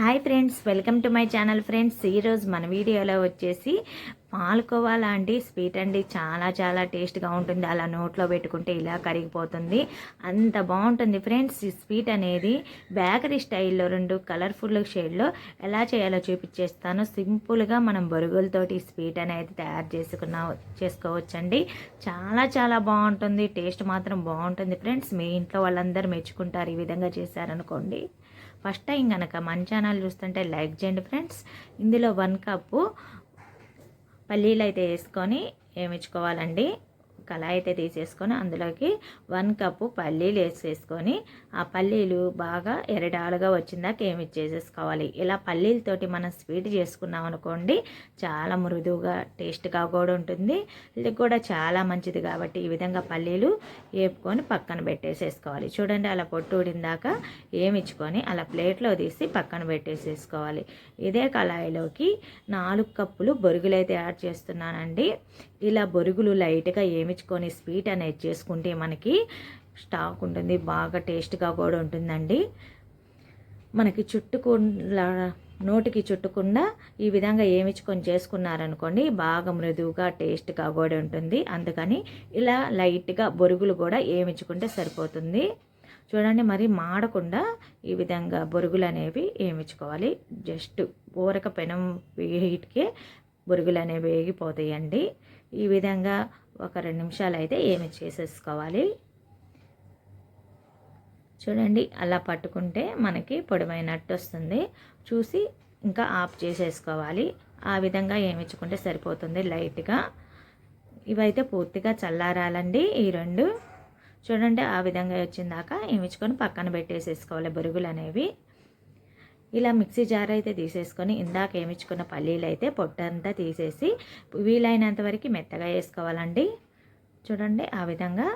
Hi friends welcome to my channel friends. ఈరోజు మన వీడియోలో వచ్చేసి పాలకోవా లాంటి స్వీట్ అండి. చాలా చాలా టేస్ట్గా ఉంటుంది. అలా నోట్లో పెట్టుకుంటే ఇలా కరిగిపోతుంది. అంత బాగుంటుంది ఫ్రెండ్స్. ఈ స్వీట్ అనేది బేకరీ స్టైల్లో రెండు కలర్ఫుల్ షేడ్లో ఎలా చేయాలో చూపించేస్తాను. సింపుల్గా మనం బొరుగులతోటి స్వీట్ అనేది తయారు చేసుకున్న చేసుకోవచ్చండి. చాలా చాలా బాగుంటుంది. టేస్ట్ మాత్రం బాగుంటుంది ఫ్రెండ్స్. మీ ఇంట్లో వాళ్ళందరూ మెచ్చుకుంటారు. ఈ విధంగా చేశారనుకోండి. ఫస్ట్ టైం కనుక మన ఛానల్ చూస్తుంటే లైక్ చేయండి ఫ్రెండ్స్. ఇందులో వన్ కప్పు పల్లీలు అయితే వేసుకొని ఏమిచ్చుకోవాలండి కళాయి అయితే తీసేసుకొని అందులోకి వన్ కప్పు పల్లీలు వేసేసుకొని ఆ పల్లీలు బాగా ఎరడాలుగా వచ్చిందాక ఏమి చేసేసుకోవాలి ఇలా పల్లీలతోటి మనం స్వీట్ చేసుకున్నాం అనుకోండి చాలా మృదువుగా టేస్ట్గా కూడా ఉంటుంది. ఇది కూడా చాలా మంచిది కాబట్టి ఈ విధంగా పల్లీలు వేపుకొని పక్కన పెట్టేసేసుకోవాలి. చూడండి అలా పొట్టు ఉడిందాక ఏమిచ్చుకొని అలా ప్లేట్లో తీసి పక్కన పెట్టేసేసుకోవాలి. ఇదే కళాయిలోకి నాలుగు కప్పులు బొరుగులు అయితే యాడ్ చేస్తున్నానండి. ఇలా బొరుగులు లైట్గా ఏమి తెచ్చుకొని స్వీట్ అనేది చేసుకుంటే మనకి స్టాక్ ఉంటుంది బాగా టేస్ట్గా కూడా ఉంటుందండి. మనకి చుట్టుకుండా నోటికి చుట్టకుండా ఈ విధంగా ఏమిచ్చుకొని చేసుకున్నారనుకోండి బాగా మృదువుగా టేస్ట్గా కూడా ఉంటుంది. అందుకని ఇలా లైట్గా బొరుగులు కూడా ఏమిచ్చుకుంటే సరిపోతుంది. చూడండి మరి మాడకుండా ఈ విధంగా బొరుగులు అనేవి ఏమిచ్చుకోవాలి. జస్ట్ ఊరక పెనం హీట్కే బొరుగులు అనేవి వేగిపోతాయండి. ఈ విధంగా ఒక రెండు నిమిషాలు అయితే ఏమి చేసేసుకోవాలి? చూడండి అలా పట్టుకుంటే మనకి పొడవైనట్టు వస్తుంది. చూసి ఇంకా ఆఫ్ చేసేసుకోవాలి. ఆ విధంగా ఏమిచ్చుకుంటే సరిపోతుంది లైట్గా. ఇవైతే పూర్తిగా చల్లారాలండి ఈ రెండు. చూడండి ఆ విధంగా వచ్చిందాక ఏమిచ్చుకొని పక్కన పెట్టేసేసుకోవాలి బొరుగులు అనేవి ఇలా మిక్సీ జార్ అయితే తీసేసుకొని ఇందాక ఏమిచ్చుకున్న పల్లీలు అయితే పొట్టంతా తీసేసి వీలైనంత వరకు మెత్తగా వేసుకోవాలండి. చూడండి ఆ విధంగా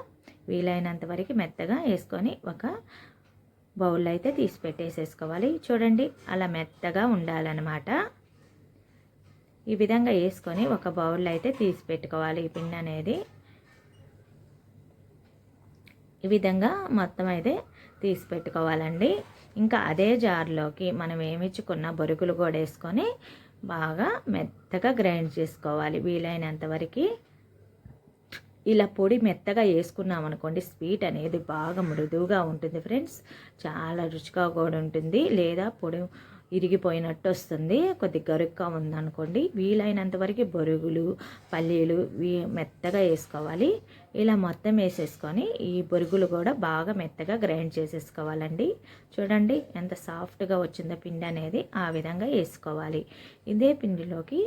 వీలైనంత వరకు మెత్తగా వేసుకొని ఒక బౌల్ అయితే తీసి పెట్టేసేసుకోవాలి. చూడండి అలా మెత్తగా ఉండాలన్నమాట. ఈ విధంగా వేసుకొని ఒక బౌల్ అయితే తీసి పెట్టుకోవాలి ఈ పిండి అనేది. ఈ విధంగా మొత్తం అయితే తీసి పెట్టుకోవాలండి. ఇంకా అదే జార్లోకి మనం ఏమిచ్చుకున్న బొరుగులు కూడా వేసుకొని బాగా మెత్తగా గ్రైండ్ చేసుకోవాలి. వీలైనంత వరకు ఇలా పొడి మెత్తగా వేసుకున్నాం అనుకోండి స్వీట్ అనేది బాగా మృదువుగా ఉంటుంది ఫ్రెండ్స్. చాలా రుచిగా కూడా ఉంటుంది. లేదా పొడి ఇరిగిపోయినట్టు వస్తుంది కొద్ది గరుగ్గా ఉందనుకోండి. వీలైనంత వరకు బొరుగులు పల్లీలు మెత్తగా వేసుకోవాలి. ఇలా మొత్తం వేసేసుకొని ఈ బొరుగులు కూడా బాగా మెత్తగా గ్రైండ్ చేసేసుకోవాలండి. చూడండి ఎంత సాఫ్ట్గా వచ్చిందో పిండి అనేది ఆ విధంగా వేసుకోవాలి. ఇదే పిండిలోకి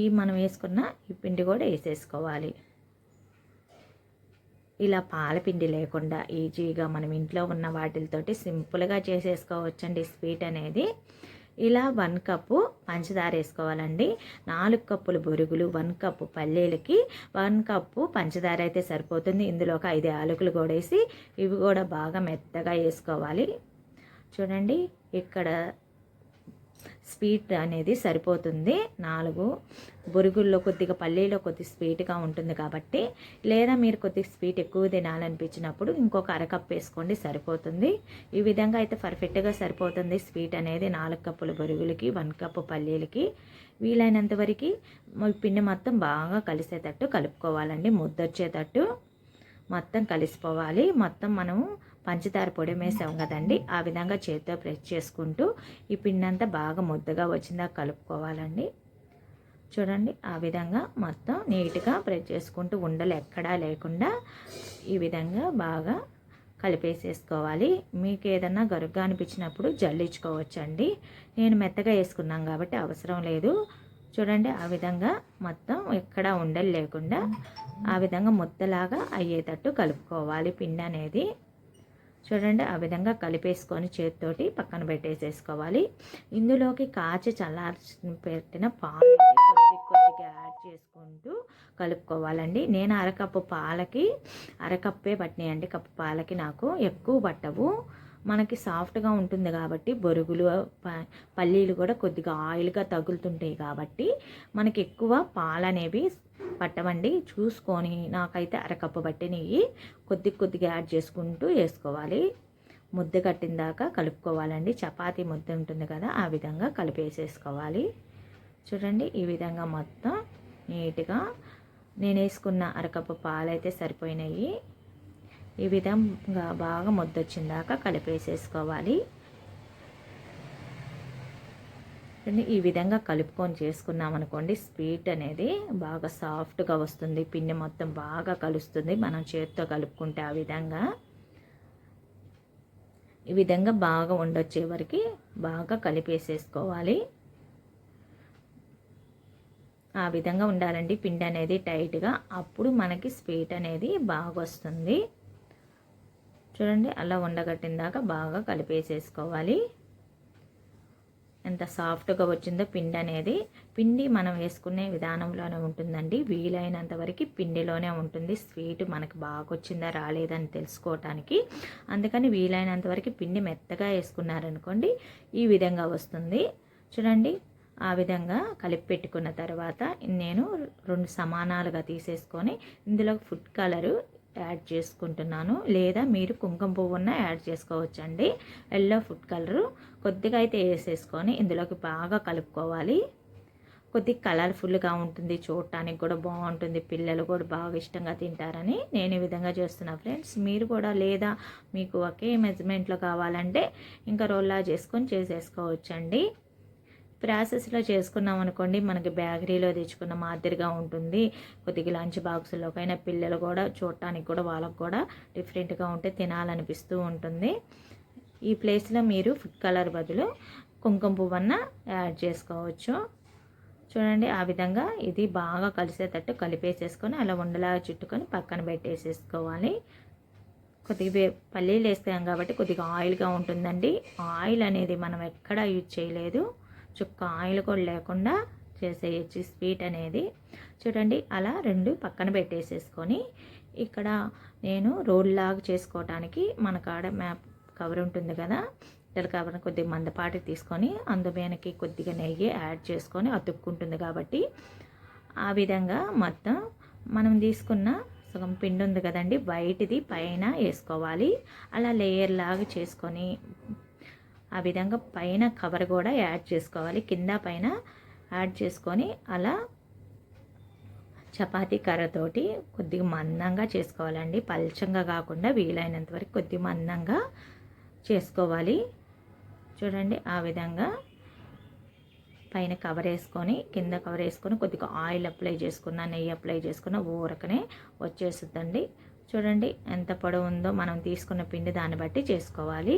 ఈ మనం వేసుకున్న ఈ పిండి కూడా వేసేసుకోవాలి. ఇలా పాలపిండి లేకుండా ఈజీగా మనం ఇంట్లో ఉన్న వాటితోటి సింపుల్గా చేసేసుకోవచ్చండి. స్వీట్ అనేది ఇలా వన్ కప్పు పంచదార వేసుకోవాలండి. నాలుగు కప్పులు బొరుగులు వన్ కప్పు పల్లీలకి వన్ కప్పు పంచదార అయితే సరిపోతుంది. ఇందులో ఒక ఐదు ఆలుకలు కూడా వేసి ఇవి కూడా బాగా మెత్తగా వేసుకోవాలి. చూడండి ఇక్కడ స్వీట్ అనేది సరిపోతుంది. నాలుగు బొరుగుల్లో కొద్దిగా పల్లీలో కొద్ది స్వీట్గా ఉంటుంది కాబట్టి లేదా మీరు కొద్దిగా స్వీట్ ఎక్కువ తినాలనిపించినప్పుడు ఇంకొక అరకప్ వేసుకోండి సరిపోతుంది. ఈ విధంగా అయితే పర్ఫెక్ట్గా సరిపోతుంది స్వీట్ అనేది నాలుగు కప్పుల బొరుగులకి వన్ కప్పు పల్లీలకి. వీలైనంత వరకు పిండి మొత్తం బాగా కలిసేటట్టు కలుపుకోవాలండి. ముద్దొచ్చేటట్టు మొత్తం కలిసిపోవాలి. మొత్తం మనము పంచదార పొడి వేసాం కదండి. ఆ విధంగా చేతితో ప్రెస్ చేసుకుంటూ ఈ పిండి అంతా బాగా ముద్దగా వచ్చిందా కలుపుకోవాలండి. చూడండి ఆ విధంగా మొత్తం నీట్గా ప్రెస్ చేసుకుంటూ ఉండలు ఎక్కడా లేకుండా ఈ విధంగా బాగా కలిపేసేసుకోవాలి. మీకు ఏదన్నా గరుగ్గా అనిపించినప్పుడు జల్లించుకోవచ్చండి. నేను మెత్తగా వేసుకున్నాం కాబట్టి అవసరం లేదు. చూడండి ఆ విధంగా మొత్తం ఎక్కడ ఉండలు లేకుండా ఆ విధంగా ముద్దలాగా అయ్యేటట్టు కలుపుకోవాలి పిండి అనేది చూడండి ఆ విధంగా కలిపేసుకొని చేతితోటి పక్కన పెట్టేసేసుకోవాలి. ఇందులోకి కాచి చల్లార్చి పెట్టిన పాలు కొద్ది కొద్దిగా యాడ్ చేసుకుంటూ కలుపుకోవాలండి. నేను అరకప్పు పాలకి అరకప్పే పట్టినాయండి కప్పు పాలకి నాకు ఎక్కువ పట్టవు. మనకి సాఫ్ట్గా ఉంటుంది కాబట్టి బొరుగులు పల్లీలు కూడా కొద్దిగా ఆయిల్గా తగులుతుంటాయి కాబట్టి మనకి ఎక్కువ పాలు అనేవి పట్టవండి. చూసుకొని నాకైతే అరకప్పు నెయ్యి కొద్ది కొద్దిగా యాడ్ చేసుకుంటూ వేసుకోవాలి. ముద్ద కట్టిన దాకా కలుపుకోవాలండి. చపాతీ ముద్ద ఉంటుంది కదా ఆ విధంగా కలిపేసేసుకోవాలి. చూడండి ఈ విధంగా మొత్తం నీట్గా నేను వేసుకున్న అరకప్పు పాలైతే సరిపోయినాయి. ఈ విధంగా బాగా ముద్దొచ్చిందాక దాకా కలిపేసేసుకోవాలి ఈ విధంగా కలుపుకొని చేసుకున్నాం అనుకోండి స్వీట్ అనేది బాగా సాఫ్ట్గా వస్తుంది. పిండి మొత్తం బాగా కలుస్తుంది. మనం చేతితో కలుపుకుంటే ఆ విధంగా. ఈ విధంగా బాగా ఉండొచ్చే వరకు బాగా కలిపేసేసుకోవాలి. ఆ విధంగా ఉండాలండి. పిండి అనేది టైట్గా అప్పుడు మనకి స్వీట్ అనేది బాగా వస్తుంది చూడండి అలా ఉండగట్టిన దాకా బాగా కలిపేసేసుకోవాలి. ఎంత సాఫ్ట్గా వచ్చిందో పిండి అనేది. పిండి మనం వేసుకునే విధానంలోనే ఉంటుందండి. వీలైనంత వరకు పిండిలోనే ఉంటుంది. స్వీట్ మనకు బాగా వచ్చిందా రాలేదని తెలుసుకోవటానికి. అందుకని వీలైనంత వరకు పిండి మెత్తగా వేసుకున్నారనుకోండి ఈ విధంగా వస్తుంది. చూడండి ఆ విధంగా కలిపి పెట్టుకున్న తర్వాత నేను రెండు సమానాలుగా తీసేసుకొని ఇందులో ఫుడ్ కలరు యాడ్ చేసుకుంటున్నాను. లేదా మీరు కుంకుమ పువ్వున్న యాడ్ చేసుకోవచ్చండి. ఎల్లో ఫుడ్ కలరు కొద్దిగా అయితే వేసేసుకొని ఇందులోకి బాగా కలుపుకోవాలి. కొద్దిగా కలర్ఫుల్గా ఉంటుంది. చూడటానికి కూడా బాగుంటుంది. పిల్లలు కూడా బాగా ఇష్టంగా తింటారని నేను ఈ విధంగా చేస్తున్నా ఫ్రెండ్స్. మీరు కూడా లేదా మీకు ఒకే మెజర్మెంట్లో కావాలంటే ఇంకా రోల్లా చేసుకొని చేసేసుకోవచ్చండి. ప్రాసెస్లో చేసుకున్నాం అనుకోండి మనకి బేకరీలో తెచ్చుకున్న మాదిరిగా ఉంటుంది. కొద్దిగా లంచ్ బాక్సుల్లోకైనా పిల్లలు కూడా చూడటానికి కూడా వాళ్ళకు కూడా డిఫరెంట్గా ఉంటే తినాలనిపిస్తూ ఉంటుంది. ఈ ప్లేస్లో మీరు ఫుడ్ కలర్ బదులు కుంకుమ పువ్వన్న యాడ్ చేసుకోవచ్చు. చూడండి ఆ విధంగా ఇది బాగా కలిసేటట్టు కలిపేసేసుకొని అలా ఉండలా చుట్టుకొని పక్కన పెట్టేసేసుకోవాలి. కొద్దిగా పల్లీలు వేస్తాం కాబట్టి కొద్దిగా ఆయిల్గా ఉంటుందండి. ఆయిల్ అనేది మనం ఎక్కడా యూజ్ చేయలేదు. చుక్క ఆయిల్ కూడా లేకుండా చేసేయచ్చు స్వీట్ అనేది. చూడండి అలా రెండు పక్కన పెట్టేసేసుకొని ఇక్కడ నేను రోల్ లాగా చేసుకోవటానికి మన కాడ మ్యాప్ కవర్ ఉంటుంది కదా ఇతర కవర్ కొద్దిగా మందపాటి తీసుకొని అందుమేనకి కొద్దిగా నెయ్యి యాడ్ చేసుకొని అతుక్కుంటుంది కాబట్టి ఆ విధంగా మొత్తం మనం తీసుకున్న సగం పిండి ఉంది కదండి వైట్ది పైన వేసుకోవాలి. అలా లేయర్ లాగా చేసుకొని ఆ విధంగా పైన కవర్ కూడా యాడ్ చేసుకోవాలి. కింద పైన యాడ్ చేసుకొని అలా చపాతీ కర్రతోటి కొద్దిగా మందంగా చేసుకోవాలండి. పల్చంగా కాకుండా వీలైనంత వరకు కొద్దిగా మందంగా చేసుకోవాలి. చూడండి ఆ విధంగా పైన కవర్ వేసుకొని కింద కవర్ వేసుకొని కొద్దిగా ఆయిల్ అప్లై చేసుకున్న నెయ్యి అప్లై చేసుకున్న ఊరకనే వచ్చేస్తుందండి. చూడండి ఎంత పొడవు ఉందో మనం తీసుకున్న పిండి దాన్ని బట్టి చేసుకోవాలి.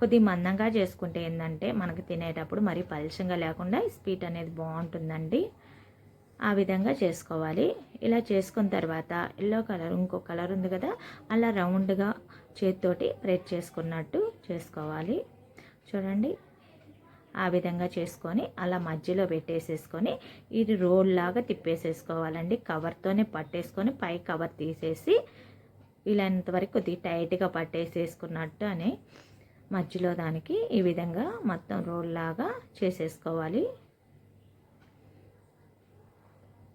కొద్ది మందంగా చేసుకుంటే ఏంటంటే మనకు తినేటప్పుడు మరి పలుచంగా లేకుండా స్వీట్ అనేది బాగుంటుందండి. ఆ విధంగా చేసుకోవాలి. ఇలా చేసుకున్న తర్వాత ఎల్లో కలర్ ఇంకో కలర్ ఉంది కదా అలా రౌండ్గా చేతితోటి ప్రెస్ చేసుకున్నట్టు చేసుకోవాలి. చూడండి ఆ విధంగా చేసుకొని అలా మధ్యలో పెట్టేసేసుకొని ఇది రోల్ లాగా తిప్పేసేసుకోవాలండి. కవర్తోనే పట్టేసుకొని పై కవర్ తీసేసి వీలైనంత వరకు కొద్దిగా టైట్గా పట్టేసేసుకున్నట్టు అని మధ్యలో దానికి ఈ విధంగా మొత్తం రోల్ లాగా చేసేసుకోవాలి.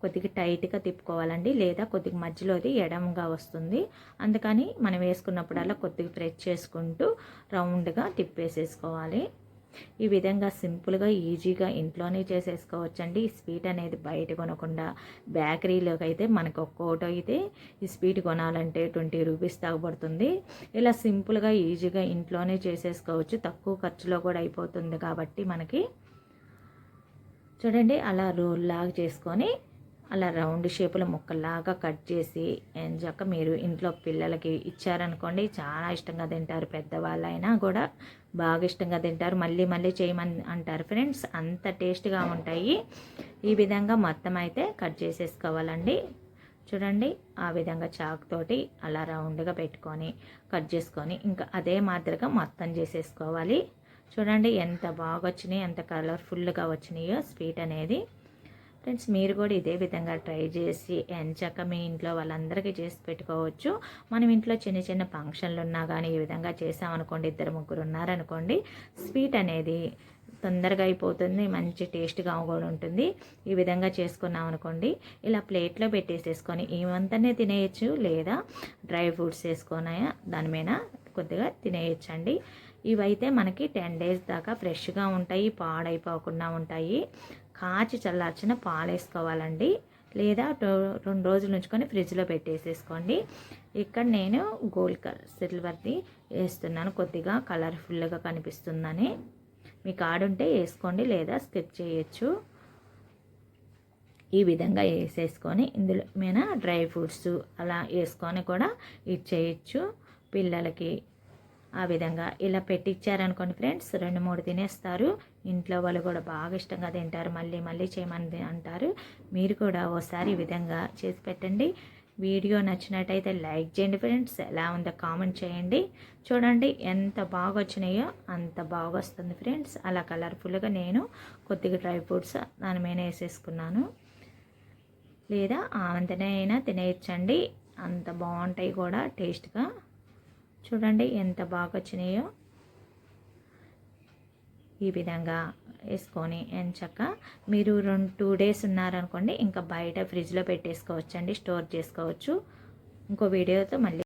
కొద్దిగా టైట్గా తిప్పుకోవాలండి లేదా కొద్దిగా మధ్యలోది ఎడంగా వస్తుంది. అందుకని మనం వేసుకున్నప్పుడల్లా కొద్దిగా ప్రెస్ చేసుకుంటూ రౌండ్గా తిప్పేసేసుకోవాలి. ఈ విధంగా సింపుల్గా ఈజీగా ఇంట్లోనే చేసేసుకోవచ్చండి. ఈ స్వీట్ అనేది బయట కొనకుండా బేకరీలోకి అయితే మనకు ఒక్కోటి అయితే ఈ స్వీట్ కొనాలంటే ట్వంటీ రూపీస్ తాగబడుతుంది ఇలా సింపుల్గా ఈజీగా ఇంట్లోనే చేసేసుకోవచ్చు. తక్కువ ఖర్చులో కూడా అయిపోతుంది కాబట్టి మనకి. చూడండి అలా రోల్ లాగా చేసుకొని అలా రౌండ్ షేపులో ముక్కల్లాగా కట్ చేసి ఎంచక్క మీరు ఇంట్లో పిల్లలకి ఇచ్చారనుకోండి చాలా ఇష్టంగా తింటారు. పెద్దవాళ్ళైనా కూడా బాగా ఇష్టంగా తింటారు. మళ్ళీ మళ్ళీ చేయమని అంటారు. ఫ్రెండ్స్ అంత టేస్ట్గా ఉంటాయి. ఈ విధంగా మొత్తం అయితే కట్ చేసేసుకోవాలండి. చూడండి ఆ విధంగా చాక్ తోటి అలా రౌండ్గా పెట్టుకొని కట్ చేసుకొని ఇంకా అదే మాదిరిగా మొత్తం చేసేసుకోవాలి. చూడండి ఎంత బాగా వచ్చినాయి ఎంత కలర్ఫుల్గా వచ్చినాయో స్వీట్ అనేది. ఫ్రెండ్స్ మీరు కూడా ఇదే విధంగా ట్రై చేసి ఎంచక్క మీ ఇంట్లో వాళ్ళందరికీ చేసి పెట్టుకోవచ్చు. మనం ఇంట్లో చిన్న చిన్న ఫంక్షన్లు ఉన్నా కానీ ఈ విధంగా చేసామనుకోండి ఇద్దరు ముగ్గురు ఉన్నారనుకోండి స్వీట్ అనేది తొందరగా అయిపోతుంది మంచి టేస్ట్గా కూడా ఉంటుంది. ఈ విధంగా చేసుకున్నాం అనుకోండి ఇలా ప్లేట్లో పెట్టేసేసుకొని ఏమంతనే తినేయచ్చు లేదా డ్రై ఫ్రూట్స్ వేసుకొని దాని మీద కొద్దిగా తినేయచ్చండి. ఇవైతే మనకి టెన్ డేస్ దాకా ఫ్రెష్గా ఉంటాయి పాడైపోకుండా ఉంటాయి. కాచి చల్లార్చిన పాలు వేసుకోవాలండి లేదా రెండు రోజులు ఉంచుకొని ఫ్రిడ్జ్లో పెట్టేసేసుకోండి. ఇక్కడ నేను గోల్డ్ కలర్ సిల్వర్ది వేస్తున్నాను. కొద్దిగా కలర్ఫుల్గా కనిపిస్తుందని. మీకు ఆడుంటే వేసుకోండి లేదా స్కిప్ చేయొచ్చు. ఈ విధంగా వేసేసుకొని ఇందులో మీద డ్రై ఫ్రూట్స్ అలా వేసుకొని కూడా ఇది చేయొచ్చు. పిల్లలకి ఆ విధంగా ఇలా పెట్టించారనుకోండి ఫ్రెండ్స్ రెండు మూడు తినేస్తారు. ఇంట్లో వాళ్ళు కూడా బాగా ఇష్టంగా తింటారు. మళ్ళీ మళ్ళీ చేయమని అంటారు. మీరు కూడా ఓసారి ఈ విధంగా చేసి పెట్టండి. వీడియో నచ్చినట్టయితే లైక్ చేయండి ఫ్రెండ్స్. ఎలా ఉందో కామెంట్ చేయండి. చూడండి ఎంత బాగా వచ్చినాయో అంత బాగా వస్తుంది ఫ్రెండ్స్. అలా కలర్ఫుల్గా నేను కొద్దిగా డ్రై ఫ్రూట్స్ దాని మీద వేసేసుకున్నాను. లేదా ఆవంతనే అయినా తినేయచ్చండి. అంత బాగుంటాయి కూడా టేస్ట్గా. చూడండి ఎంత బాగా వచ్చినాయో ఈ విధంగా వేసుకొని ఎంచక్క. మీరు రెండు టూ డేస్ ఉన్నారనుకోండి ఇంకా బయట ఫ్రిడ్జ్లో పెట్టేసుకోవచ్చండి స్టోర్ చేసుకోవచ్చు. ఇంకో వీడియోతో మళ్ళీ